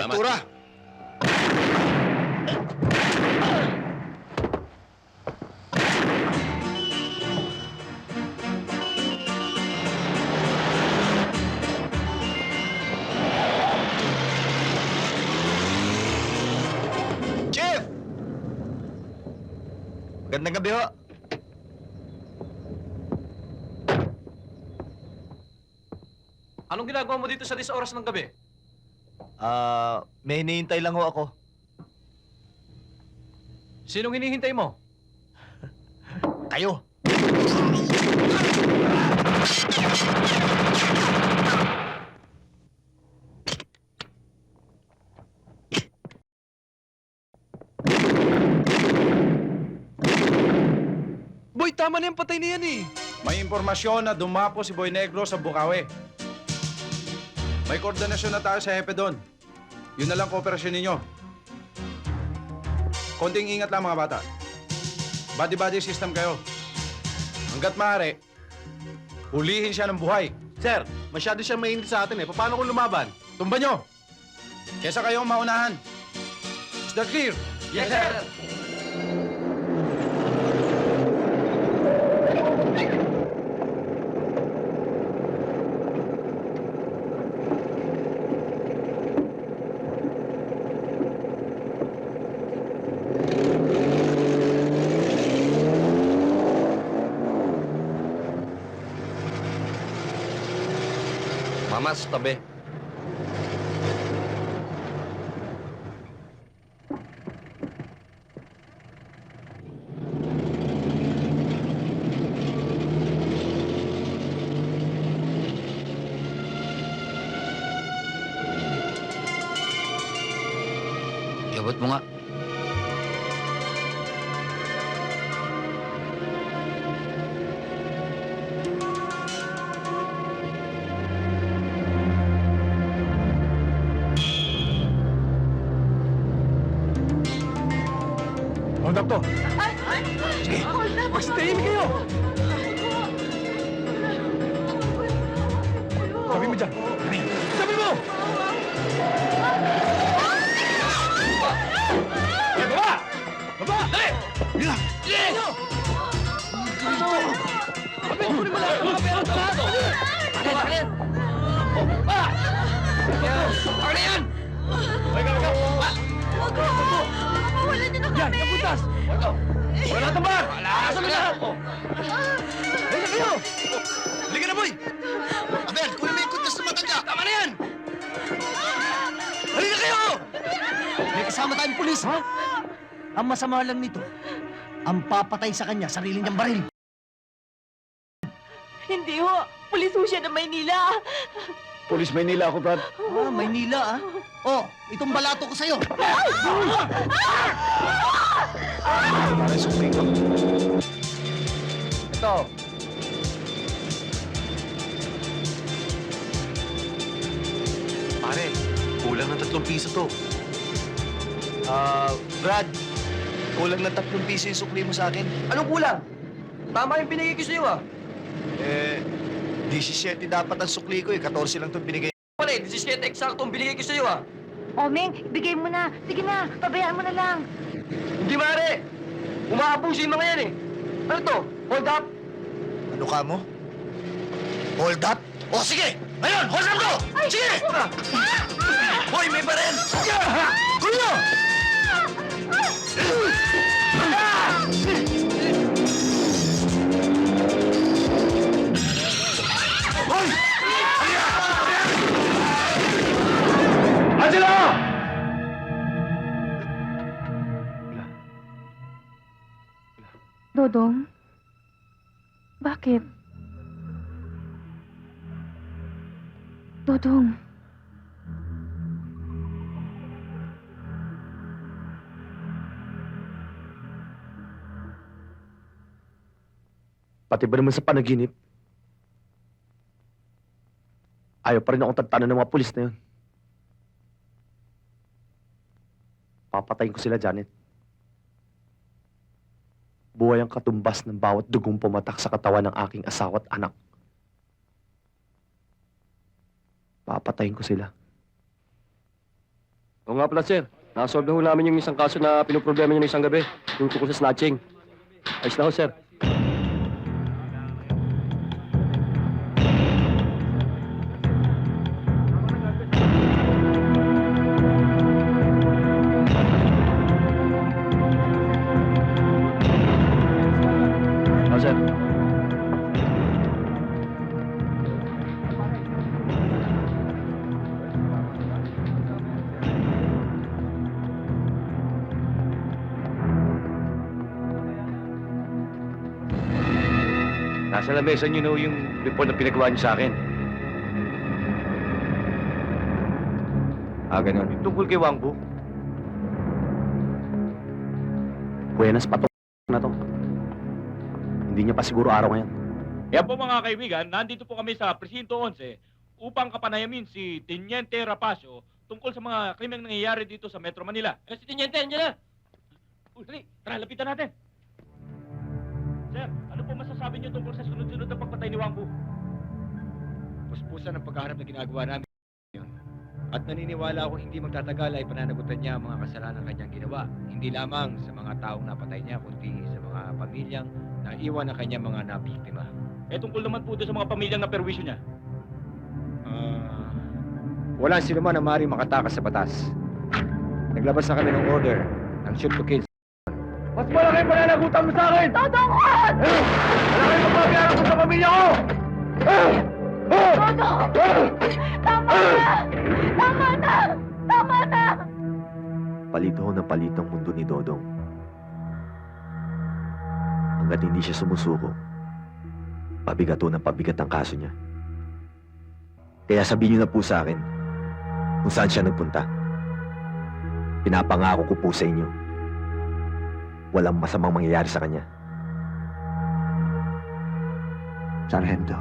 Salamat. Tura! Chief! Magandang gabi ho. Anong ginagawa mo dito sa 10 oras ng gabi? Ah, may hinihintay lang ho ako. Sinong hinihintay mo? Kayo! Boy, tama na yung patay na yan eh. May impormasyon na dumapo si Boy Negro sa Bukawi. May koordinasyon na tayo sa hepe doon. Yun na lang kooperasyon ninyo. Konting ingat lang mga bata. Body-body system kayo. Hanggat maaari, hulihin siya ng buhay. Sir, masyado siyang mainit sa atin eh. Paano kung lumaban? Tumba nyo! Kesa kayong maunahan. Is that clear? Yes, sir! Mama, tabi. Iabot mo nga. Mo dyan. Sabi mo! Eh, baba! Baba! Dali! Bila! Dali! Sabi, kunin mo lang yung mga pera sa lahat. Akin, akin! Oh, ba! Akin na yan! Ay, ikaw, ikaw! Ba! Wala din ako Yan, yung butas! Ito! Wala na ba? Wala! Asan na lahat? Oh! Halika kayo! Halika na, boy! Matanda! Tama na yan! Halika kayo! May kasama tayong pulis, ha? Ang masama lang nito, ang papatay sa kanya, sarili niyang baril. Hindi ho. Pulis ho siya ng Maynila. Police Maynila ako, Brad. Ah, Maynila, ah. Oh, itong balato ko sa'yo. Ko. Ito. Kulang ng tatlong piso to. Ah, Brad, kulang ng tatlong piso yung sukli mo sa akin. Anong kulang? Tama yung binigay ko sa'yo ah. Eh, 17 dapat ang sukli ko eh. 14 lang itong binigay. Pare, 17 eksakto ang binigay ko sa'yo ah. O, Meng, ibigay mo na. Sige na, pabayaan mo na lang. Hindi mare! Umaabong yung mga yan eh. Ano to? Hold up? Ano ka mo? Hold up? O sige! Ayun! Hold up ko! Sige! Hoy, may baril! Kulo! Hoy! Angelo! Dodong? Bakit? Dodong, Pati ba naman sa panaginip? Ayaw pa rin akong tagtanan ng mga pulis na yun. Papatayin ko sila, Janet. Buhay ang katumbas ng bawat dugong pumatak sa katawan ng aking asawa at anak. Papatayin ko sila. Oo nga pala, sir. Nakasolve na ho namin yung isang kaso na pinoproblema niyo ng isang gabi. Yung tungkol sa snatching. Ayos na ho, sir. Nasa lamesa niyo na yung report na pinagawa niyo sa akin. Ah, ganun. Yung tungkol kay Wangbo. Buenas pa to na to. Hindi niya pa siguro araw ngayon. Kaya po mga kaibigan, nandito po kami sa Presinto 11 upang kapanayamin si Teniente Rapacio tungkol sa mga krimeng nangyayari dito sa Metro Manila. Eh, si Teniente, nandiyan na! Uy, dali, tara, lapitan natin. Sir, ano po masasabi niyo tungkol sa sunod-sunod na pagpatay ni Wangbu? puspusan ang paghahanap na ginagawa namin ngayon. At naniniwala akong hindi magtatagal ay pananagutan niya ang mga kasalanan kanyang ginawa. Hindi lamang sa mga taong napatay niya, kundi sa mga pamilyang naiwan ng kanyang mga nabiktima. Eh, tungkol naman po sa mga pamilyang na perwisyo niya. Ah, wala sino man ang maaaring makatakas sa batas. Naglabas na kami ng order ng shoot to kill. Mas malaki pananagutan mo sa akin! Dodong! Malaki magbabayaran ko sa pamilya ko! Dodong! Tama na! Tama na! Tama na! Palito ho ng palito ang mundo ni Dodong. Hanggat hindi siya sumusuko, pabigat ho ng pabigat ang kaso niya. Kaya sabihin niyo na po sa akin kung saan siya nagpunta. Pinapangako ko po sa inyo, walang masamang mangyayari sa kanya. Sargento,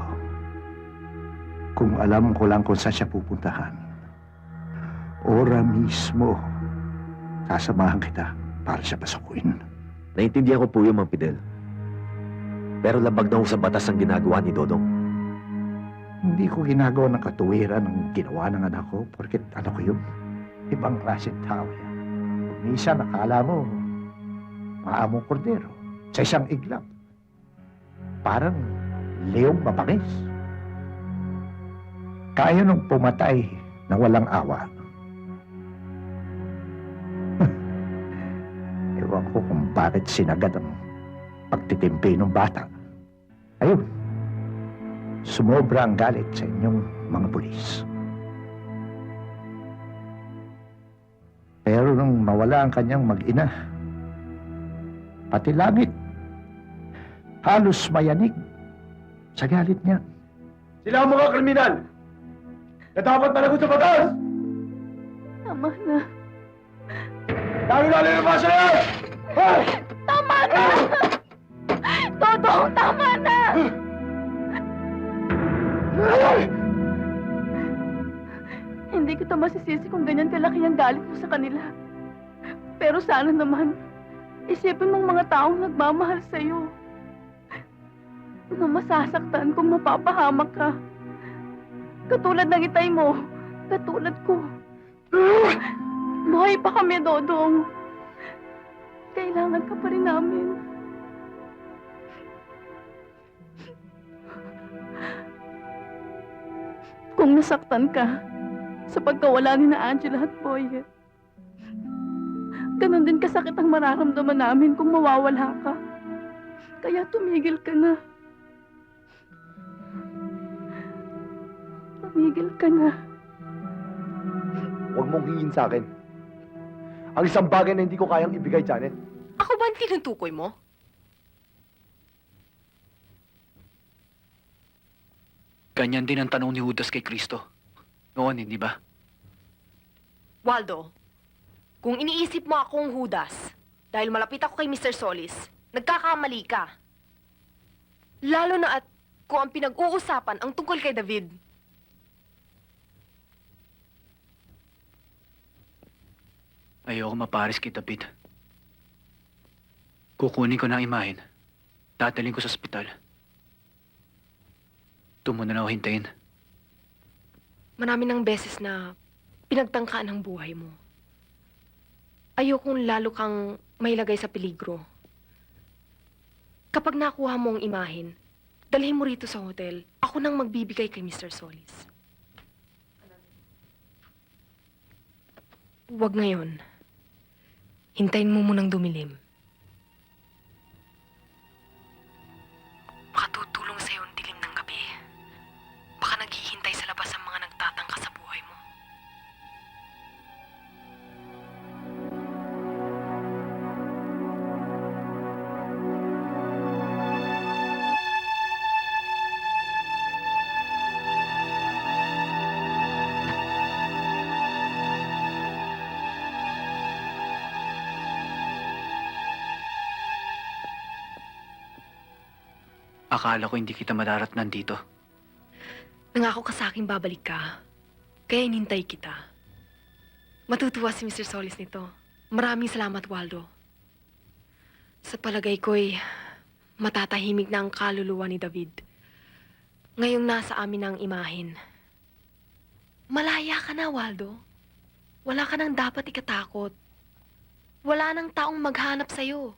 kung alam ko lang kung saan siya pupuntahan, ora mismo, sasamahan kita para siya pasukuin. Naintindihan ko po yung Mang Fidel. Pero labag na ho sa batas ang ginagawa ni Dodong. Hindi ko ginagawa ng katuwiran ang ginawa ng anak ko porket ano ko yun, ibang klaseng tao yan. Minsan nakala mo, maamong kordero sa isang iglap. Parang leong mapangis. Kaya nung pumatay na walang awa. Ewan ko kung bakit sinagad ang pagtitimpi ng bata. Ayun, sumobra ang galit sa inyong mga pulis. Pero nung mawala ang kanyang mag-ina, pati langit, halos mayanig sa galit niya. Sila ang mga kriminal na dapat managot sa batas! Tama na! Lalo-lalo yung mga sila! Hoy! Tama na! Dodong, tama na! Hindi kita masisisi kung ganyan kalaki ang galit mo sa kanila. Pero sana naman, isipin mong mga taong nagmamahal sa'yo. Na masasaktan kung mapapahamak ka. Katulad ng itay mo, katulad ko. Buhay pa kami, Dodong. Kailangan ka pa rin namin. Kung nasaktan ka sa pagkawala ni na Angela at Boy, ganon din kasakit ang mararamdaman namin kung mawawala ka. Kaya tumigil ka na. Tumigil ka na. Huwag mong hingin sa akin. Ang isang bagay na hindi ko kayang ibigay, Janet. Ako ba ang tinutukoy mo? Ganyan din ang tanong ni Judas kay Kristo. Noon, hindi ba? Waldo, kung iniisip mo akong Judas, dahil malapit ako kay Mr. Solis, nagkakamali ka. Lalo na at kung ang pinag-uusapan ang tungkol kay David. Ayoko maparis kay David. Kukunin ko na ang imahin. Dadaling ko sa ospital. Doon mo na ako hintayin. Marami ng beses na pinagtangkaan ang buhay mo. Ayokong lalo kang mailagay sa peligro. Kapag nakuha mo ang imahin, dalhin mo rito sa hotel. Ako nang magbibigay kay Mr. Solis. Huwag ngayon. Hintayin mo munang dumilim. Akala ko hindi kita madaratnan dito. Nangako ka sa akin babalik ka. Kaya inintay kita. Matutuwa si Mr. Solis nito. Maraming salamat, Waldo. Sa palagay ko'y matatahimik na ang kaluluwa ni David. Ngayong nasa amin ang imahin. Malaya ka na, Waldo. Wala ka nang dapat ikatakot. Wala nang taong maghanap sa'yo.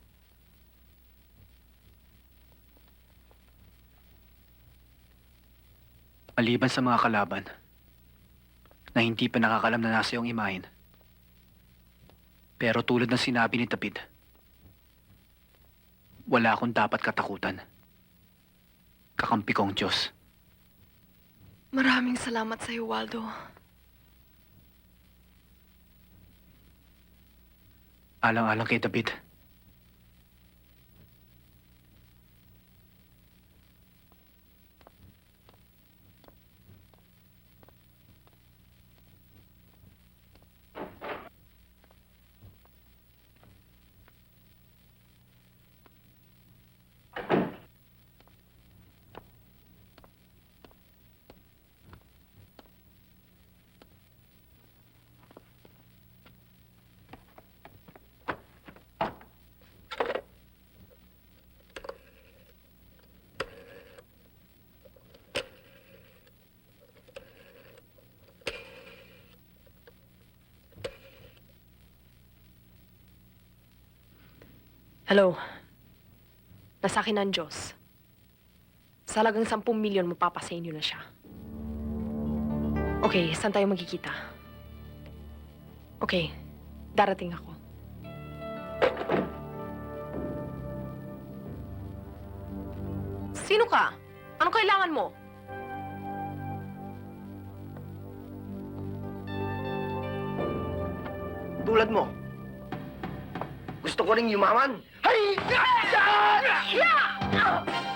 Maliban sa mga kalaban na hindi pa nakakalam na nasa iyong imahin. Pero tulad ng sinabi ni David, wala akong dapat katakutan. Kakampi kong Diyos. Maraming salamat sa'yo, Waldo. Alang-alang kay David. Hello. Nasa akin ang Diyos. Sa halagang 10 milyon, mapapasa inyo na siya. Okay, saan tayo magkikita? Okay, darating ako. Sino ka? Anong kailangan mo? Tulad mo. Gusto ko ring yumaman. ai, ai, ai, ai.